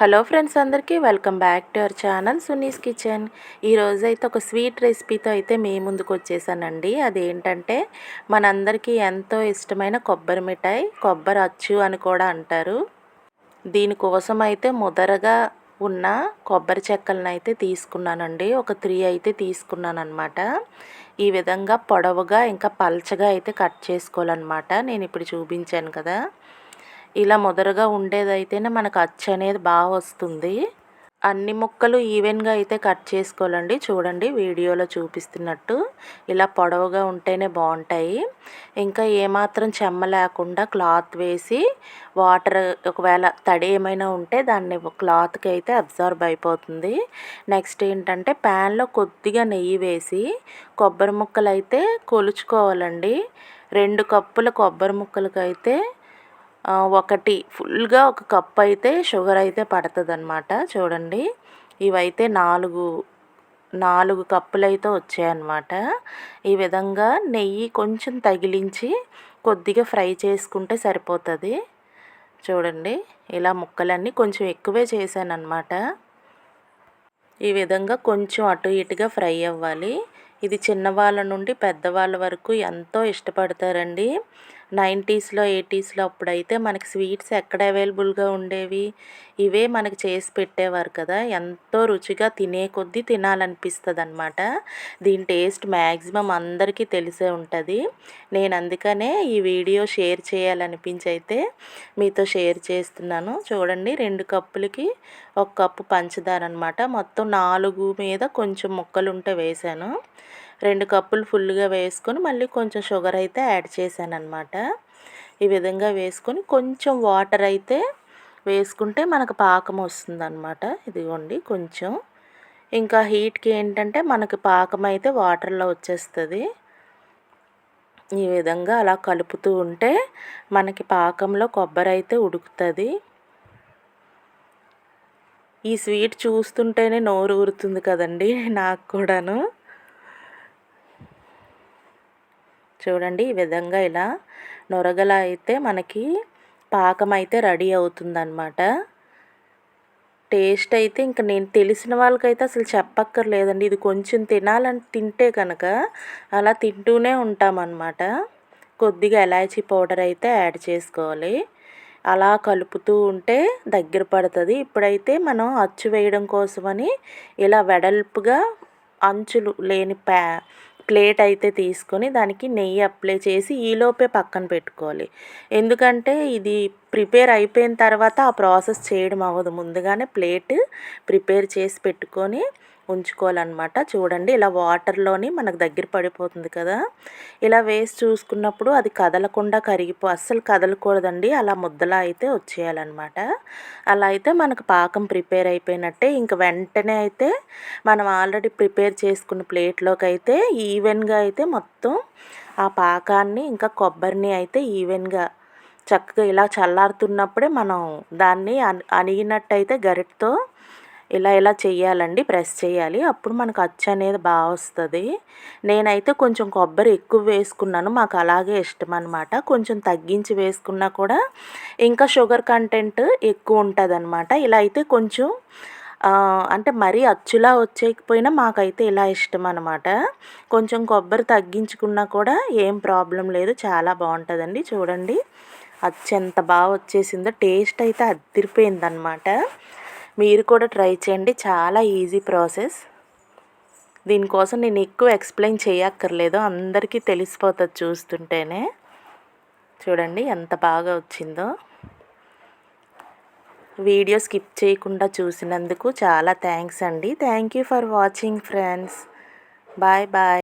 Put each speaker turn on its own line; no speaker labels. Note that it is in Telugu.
హలో ఫ్రెండ్స్ అందరికీ welcome back to our channel Suni's Kitchen. ఈరోజు అయితే ఒక స్వీట్ రెసిపీతో అయితే మీ ముందుకు వచ్చేసానండి. అదేంటంటే మనందరికీ ఎంతో ఇష్టమైన కొబ్బరి మిఠాయి కొబ్బరి అచ్చు అని కూడా అంటారు. దీనికోసం అయితే ముదరగా ఉన్న కొబ్బరి చెక్కలను అయితే తీసుకున్నానండి. ఒక త్రీ అయితే తీసుకున్నాను అనమాట ఈ విధంగా పొడవుగా ఇంకా పల్చగా అయితే కట్ చేసుకోవాలన్నమాట. నేను ఇప్పుడు చూపించాను కదా. ఇలా ముదరగా ఉండేదైతేనే మనకు అచ్చు అనేది బాగా వస్తుంది. అన్ని ముక్కలు ఈవెన్గా అయితే కట్ చేసుకోవాలండి. చూడండి వీడియోలో చూపిస్తున్నట్టు. ఇలా పొడవుగా ఉంటేనే బాగుంటాయి. ఇంకా ఏమాత్రం చెమ్మ లేకుండా క్లాత్ వేసి వాటర్ ఒకవేళ తడి ఏమైనా ఉంటే దాన్ని క్లాత్కి అయితే అబ్జర్వ్ అయిపోతుంది. నెక్స్ట్ ఏంటంటే ప్యాన్లో కొద్దిగా నెయ్యి వేసి కొబ్బరి ముక్కలు అయితే కొలుచుకోవాలండి. రెండు కప్పుల కొబ్బరి ముక్కలకి అయితే ఒకటి ఫుల్గా ఒక కప్ అయితే షుగర్ అయితే పడుతుంది అనమాట చూడండి. ఇవైతే నాలుగు నాలుగు కప్పులు అయితే వచ్చాయన్నమాట. ఈ విధంగా నెయ్యి కొంచెం తగిలించి కొద్దిగా ఫ్రై చేసుకుంటే సరిపోతుంది. చూడండి. ఇలా ముక్కలన్నీ కొంచెం ఎక్కువే చేశాను అనమాట ఈ విధంగా కొంచెం అటు ఇటుగా ఫ్రై అవ్వాలి. ఇది చిన్నవాళ్ళ నుండి పెద్దవాళ్ళ వరకు ఎంతో ఇష్టపడతారండి. నైంటీస్లో ఎయిటీస్లో అప్పుడైతే మనకి స్వీట్స్ ఎక్కడ అవైలబుల్గా ఉండేవి? ఇవే మనకి చేసి పెట్టేవారు కదా. ఎంతో రుచిగా తినే కొద్దీ తినాలనిపిస్తుంది అనమాట దీని టేస్ట్ మ్యాక్సిమం అందరికీ తెలిసే ఉంటుంది. నేను అందుకనే ఈ వీడియో షేర్ చేయాలనిపించి అయితే మీతో షేర్ చేస్తున్నాను. చూడండి రెండు కప్పులకి ఒక కప్పు పంచదార అనమాట మొత్తం నాలుగు మీద కొంచెం ముక్కలు ఉంటే వేసాను రెండు కప్పులు ఫుల్గా వేసుకొని మళ్ళీ కొంచెం షుగర్ అయితే యాడ్ చేశాను అనమాట ఈ విధంగా వేసుకొని కొంచెం వాటర్ అయితే వేసుకుంటే మనకు పాకం వస్తుందన్నమాట. ఇదిగోండి కొంచెం. ఇంకా హీట్కి ఏంటంటే మనకి పాకం అయితే వాటర్లో వచ్చేస్తుంది. ఈ విధంగా అలా కలుపుతూ ఉంటే మనకి పాకంలో కొబ్బరి అయితే ఉడుకుతుంది. ఈ స్వీట్ చూస్తుంటేనే నోరు ఊరుతుంది కదండి నాకు కూడాను. చూడండి ఈ విధంగా ఇలా నొరగల అయితే మనకి పాకం అయితే రెడీ అవుతుందన్నమాట. టేస్ట్ అయితే ఇంకా నేను తెలిసిన వాళ్ళకైతే అసలు చెప్పక్కర్లేదండి. ఇది కొంచెం తినాలని తింటే కనుక అలా తింటూనే ఉంటామన్నమాట. కొద్దిగా ఎలాచీ పౌడర్ అయితే యాడ్ చేసుకోవాలి. అలా కలుపుతూ ఉంటే దగ్గర పడుతుంది. ఇప్పుడైతే మనం అచ్చు వేయడం కోసమని ఇలా వెడల్పుగా అంచులు లేని ప్యా ప్లేట్ అయితే తీసుకొని దానికి నెయ్యి అప్లై చేసి ఈలోపే పక్కన పెట్టుకోవాలి. ఎందుకంటే ఇది ప్రిపేర్ అయిపోయిన తర్వాత ఆ ప్రాసెస్ చేయడం అవ్వదు. ముందుగానే ప్లేట్ ప్రిపేర్ చేసి పెట్టుకొని ఉంచుకోవాలన్నమాట. చూడండి ఇలా వాటర్లోని మనకు దగ్గర పడిపోతుంది కదా. ఇలా వేసి చూసుకున్నప్పుడు అది కదలకుండా కరిగిపో అస్సలు కదలకూడదండి. అలా ముద్దలా అయితే వచ్చేయాలన్నమాట. అలా అయితే మనకు పాకం ప్రిపేర్ అయిపోయినట్టే. ఇంక వెంటనే అయితే మనం ఆల్రెడీ ప్రిపేర్ చేసుకున్న ప్లేట్లోకి అయితే ఈవెన్గా అయితే మొత్తం ఆ పాకాన్ని ఇంకా కొబ్బరిని అయితే ఈవెన్గా చక్కగా ఇలా చల్లారుతున్నప్పుడే మనం దాన్ని అణిగినట్టయితే గరిటతో ఇలా ఇలా చేయాలండి ప్రెస్ చేయాలి అప్పుడు మనకు అచ్చు అనేది బాగా వస్తుంది. నేనైతే కొంచెం కొబ్బరి ఎక్కువ వేసుకున్నాను. మాకు అలాగే ఇష్టం అనమాట కొంచెం తగ్గించి వేసుకున్నా కూడా ఇంకా షుగర్ కంటెంట్ ఎక్కువ ఉంటుంది అనమాట ఇలా అయితే కొంచెం అంటే మరీ అచ్చులా వచ్చేకపోయినా మాకైతే ఇలా ఇష్టం అనమాట కొంచెం కొబ్బరి తగ్గించుకున్నా కూడా ఏం ప్రాబ్లం లేదు. చాలా బాగుంటుందండి. చూడండి. అచ్చు ఎంత బాగా వచ్చేసిందో. టేస్ట్ అయితే అదిరిపోయిందనమాట మీరు కూడా ట్రై చేయండి. చాలా ఈజీ ప్రాసెస్. దీనికోసం నేను ఎక్కువ ఎక్స్ప్లెయిన్ చేయక్కర్లేదు. అందరికీ తెలిసిపోతుంది చూస్తుంటేనే. చూడండి ఎంత బాగా వచ్చిందో. వీడియో స్కిప్ చేయకుండా చూసినందుకు చాలా థ్యాంక్స్ అండి. Thank you for watching friends. Bye bye.